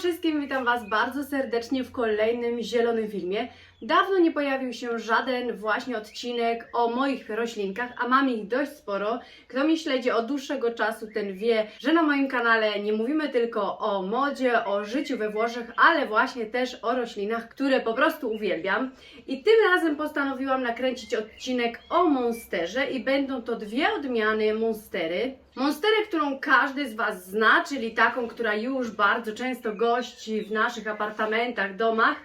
wszystkim, witam Was bardzo serdecznie w kolejnym zielonym filmie. Dawno nie pojawił się żaden właśnie odcinek o moich roślinkach, a mam ich dość sporo. Kto mnie śledzi od dłuższego czasu, ten wie, że na moim kanale nie mówimy tylko o modzie, o życiu we Włoszech, ale właśnie też o roślinach, które po prostu uwielbiam. I tym razem postanowiłam nakręcić odcinek o monsterze i będą to dwie odmiany monstery. Monsterę, którą każdy z Was zna, czyli taką, która już bardzo często gości w naszych apartamentach, domach.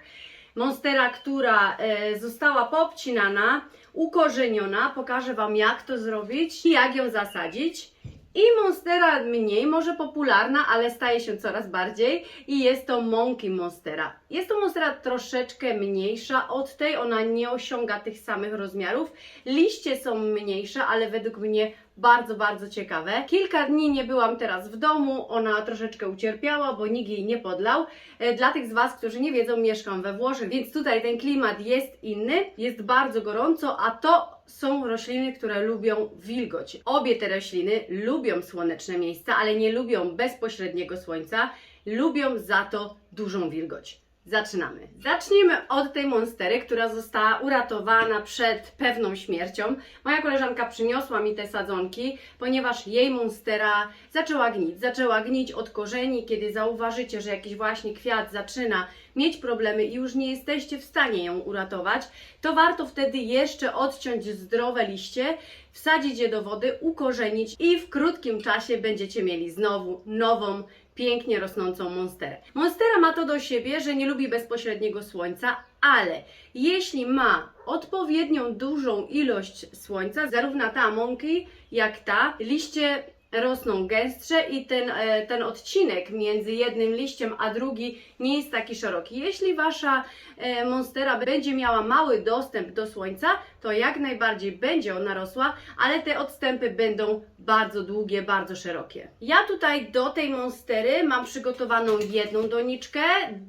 Monstera, która e, została poobcinana, ukorzeniona. Pokażę Wam, jak to zrobić i jak ją zasadzić. I monstera mniej, może popularna, ale staje się coraz bardziej i jest to Monkey Monstera. Jest to monstera troszeczkę mniejsza od tej, ona nie osiąga tych samych rozmiarów. Liście są mniejsze, ale według mnie bardzo, bardzo ciekawe. Kilka dni nie byłam teraz w domu, ona troszeczkę ucierpiała, bo nikt jej nie podlał. E, Dla tych z Was, którzy nie wiedzą, mieszkam we Włoszech, więc tutaj ten klimat jest inny, jest bardzo gorąco, a to są rośliny, które lubią wilgoć. Obie te rośliny lubią słoneczne miejsca, ale nie lubią bezpośredniego słońca, lubią za to dużą wilgoć. Zaczynamy. Zacznijmy od tej monstery, która została uratowana przed pewną śmiercią. Moja koleżanka przyniosła mi te sadzonki, ponieważ jej monstera zaczęła gnić. Zaczęła gnić od korzeni. Kiedy zauważycie, że jakiś właśnie kwiat zaczyna mieć problemy i już nie jesteście w stanie ją uratować, to warto wtedy jeszcze odciąć zdrowe liście, wsadzić je do wody, ukorzenić i w krótkim czasie będziecie mieli znowu nową, pięknie rosnącą monsterę. Monstera ma to do siebie, że nie lubi bezpośredniego słońca, ale jeśli ma odpowiednią dużą ilość słońca, zarówno ta monkey jak ta, liście rosną gęstsze i ten, e, ten odcinek między jednym liściem a drugi nie jest taki szeroki. Jeśli wasza e, monstera będzie miała mały dostęp do słońca, to jak najbardziej będzie ona rosła, ale te odstępy będą bardzo długie, bardzo szerokie. Ja tutaj do tej monstery mam przygotowaną jedną doniczkę,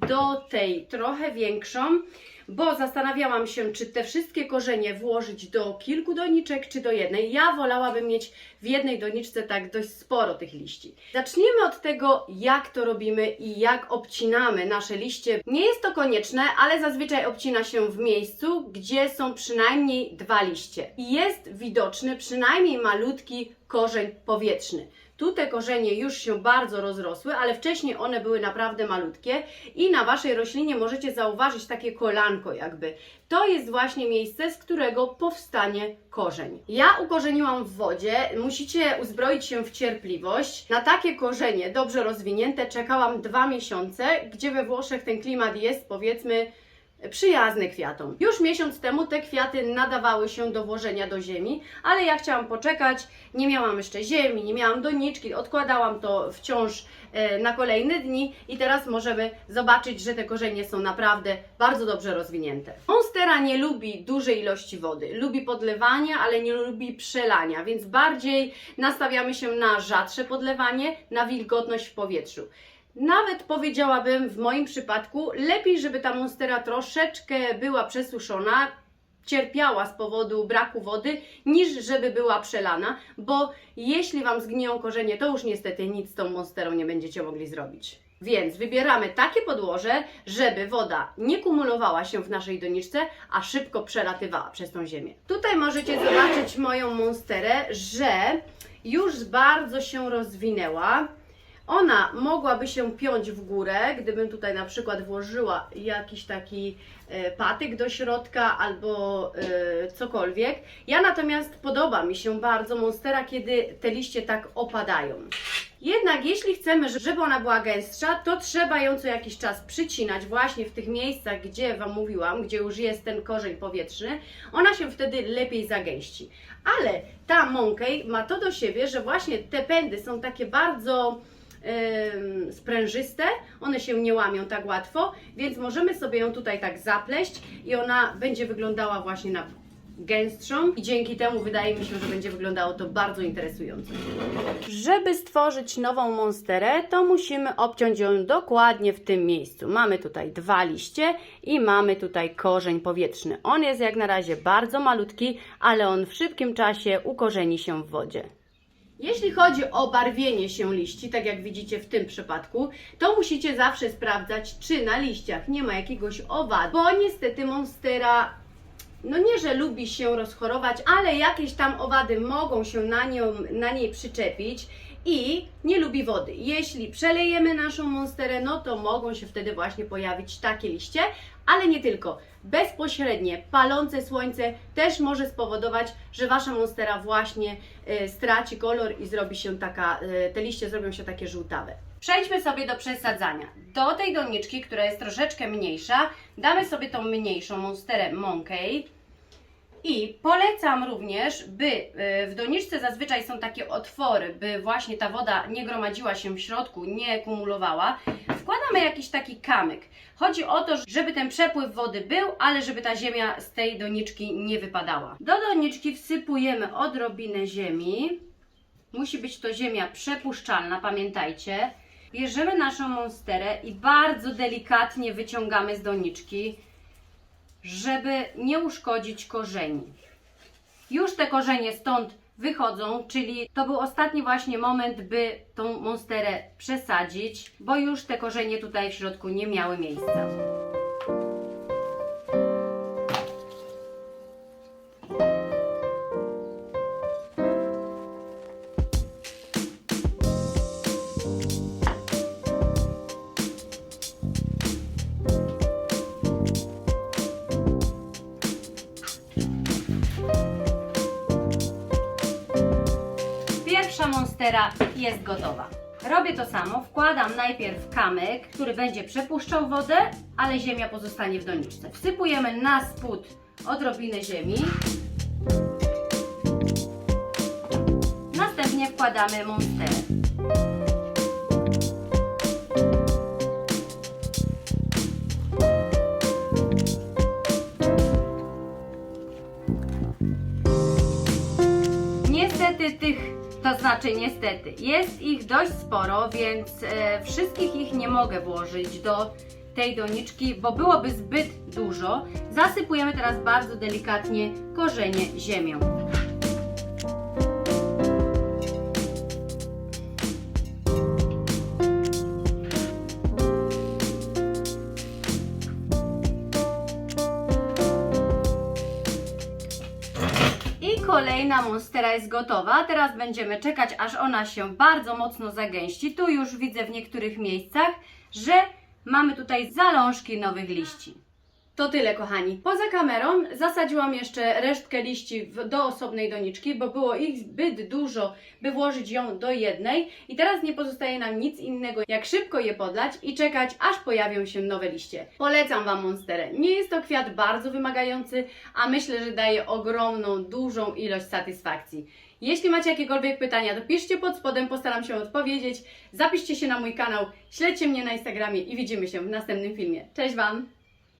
do tej trochę większą bo zastanawiałam się, czy te wszystkie korzenie włożyć do kilku doniczek, czy do jednej. Ja wolałabym mieć w jednej doniczce tak dość sporo tych liści. Zacznijmy od tego, jak to robimy i jak obcinamy nasze liście. Nie jest to konieczne, ale zazwyczaj obcina się w miejscu, gdzie są przynajmniej dwa liście. I jest widoczny przynajmniej malutki korzeń powietrzny. Tu te korzenie już się bardzo rozrosły, ale wcześniej one były naprawdę malutkie i na Waszej roślinie możecie zauważyć takie kolanko jakby. To jest właśnie miejsce, z którego powstanie korzeń. Ja ukorzeniłam w wodzie, musicie uzbroić się w cierpliwość. Na takie korzenie dobrze rozwinięte czekałam dwa miesiące, gdzie we Włoszech ten klimat jest powiedzmy przyjazny kwiatom. Już miesiąc temu te kwiaty nadawały się do włożenia do ziemi, ale ja chciałam poczekać, nie miałam jeszcze ziemi, nie miałam doniczki, odkładałam to wciąż e, na kolejne dni i teraz możemy zobaczyć, że te korzenie są naprawdę bardzo dobrze rozwinięte. Monstera nie lubi dużej ilości wody, lubi podlewania, ale nie lubi przelania, więc bardziej nastawiamy się na rzadsze podlewanie, na wilgotność w powietrzu. Nawet powiedziałabym w moim przypadku, lepiej, żeby ta monstera troszeczkę była przesuszona, cierpiała z powodu braku wody, niż żeby była przelana, bo jeśli Wam zgniją korzenie, to już niestety nic z tą monsterą nie będziecie mogli zrobić. Więc wybieramy takie podłoże, żeby woda nie kumulowała się w naszej doniczce, a szybko przelatywała przez tą ziemię. Tutaj możecie zobaczyć moją monsterę, że już bardzo się rozwinęła. Ona mogłaby się piąć w górę, gdybym tutaj na przykład włożyła jakiś taki e, patyk do środka albo e, cokolwiek. Ja natomiast podoba mi się bardzo monstera, kiedy te liście tak opadają. Jednak jeśli chcemy, żeby ona była gęstsza, to trzeba ją co jakiś czas przycinać właśnie w tych miejscach, gdzie Wam mówiłam, gdzie już jest ten korzeń powietrzny. Ona się wtedy lepiej zagęści. Ale ta monkey ma to do siebie, że właśnie te pędy są takie bardzo sprężyste, one się nie łamią tak łatwo, więc możemy sobie ją tutaj tak zapleść i ona będzie wyglądała właśnie na gęstszą i dzięki temu wydaje mi się, że będzie wyglądało to bardzo interesująco. Żeby stworzyć nową monsterę, to musimy obciąć ją dokładnie w tym miejscu. Mamy tutaj dwa liście i mamy tutaj korzeń powietrzny. On jest jak na razie bardzo malutki, ale on w szybkim czasie ukorzeni się w wodzie. Jeśli chodzi o barwienie się liści, tak jak widzicie w tym przypadku, to musicie zawsze sprawdzać, czy na liściach nie ma jakiegoś owadu, bo niestety monstera no nie, że lubi się rozchorować, ale jakieś tam owady mogą się na, nią, na niej przyczepić i nie lubi wody. Jeśli przelejemy naszą monsterę, no to mogą się wtedy właśnie pojawić takie liście, ale nie tylko. Bezpośrednie palące słońce też może spowodować, że wasza monstera właśnie e, straci kolor i zrobi się taka, e, te liście zrobią się takie żółtawe. Przejdźmy sobie do przesadzania. Do tej doniczki, która jest troszeczkę mniejsza, damy sobie tą mniejszą monsterę Monkey. I polecam również, by y, w doniczce zazwyczaj są takie otwory, by właśnie ta woda nie gromadziła się w środku, nie kumulowała. Wkładamy jakiś taki kamyk. Chodzi o to, żeby ten przepływ wody był, ale żeby ta ziemia z tej doniczki nie wypadała. Do doniczki wsypujemy odrobinę ziemi. Musi być to ziemia przepuszczalna, pamiętajcie. Bierzemy naszą monsterę i bardzo delikatnie wyciągamy z doniczki żeby nie uszkodzić korzeni. Już te korzenie stąd wychodzą, czyli to był ostatni właśnie moment, by tą monsterę przesadzić, bo już te korzenie tutaj w środku nie miały miejsca. Monstera jest gotowa. Robię to samo, wkładam najpierw kamyk, który będzie przepuszczał wodę, ale ziemia pozostanie w doniczce. Wsypujemy na spód odrobinę ziemi. Następnie wkładamy monsterę. To znaczy niestety, jest ich dość sporo, więc e, wszystkich ich nie mogę włożyć do tej doniczki, bo byłoby zbyt dużo. Zasypujemy teraz bardzo delikatnie korzenie ziemią. Kolejna monstera jest gotowa. Teraz będziemy czekać, aż ona się bardzo mocno zagęści. Tu już widzę w niektórych miejscach, że mamy tutaj zalążki nowych liści. To tyle, kochani. Poza kamerą zasadziłam jeszcze resztkę liści do osobnej doniczki, bo było ich zbyt dużo, by włożyć ją do jednej. I teraz nie pozostaje nam nic innego, jak szybko je podlać i czekać, aż pojawią się nowe liście. Polecam Wam monsterę. Nie jest to kwiat bardzo wymagający, a myślę, że daje ogromną, dużą ilość satysfakcji. Jeśli macie jakiekolwiek pytania, to piszcie pod spodem, postaram się odpowiedzieć. Zapiszcie się na mój kanał, śledźcie mnie na Instagramie i widzimy się w następnym filmie. Cześć Wam!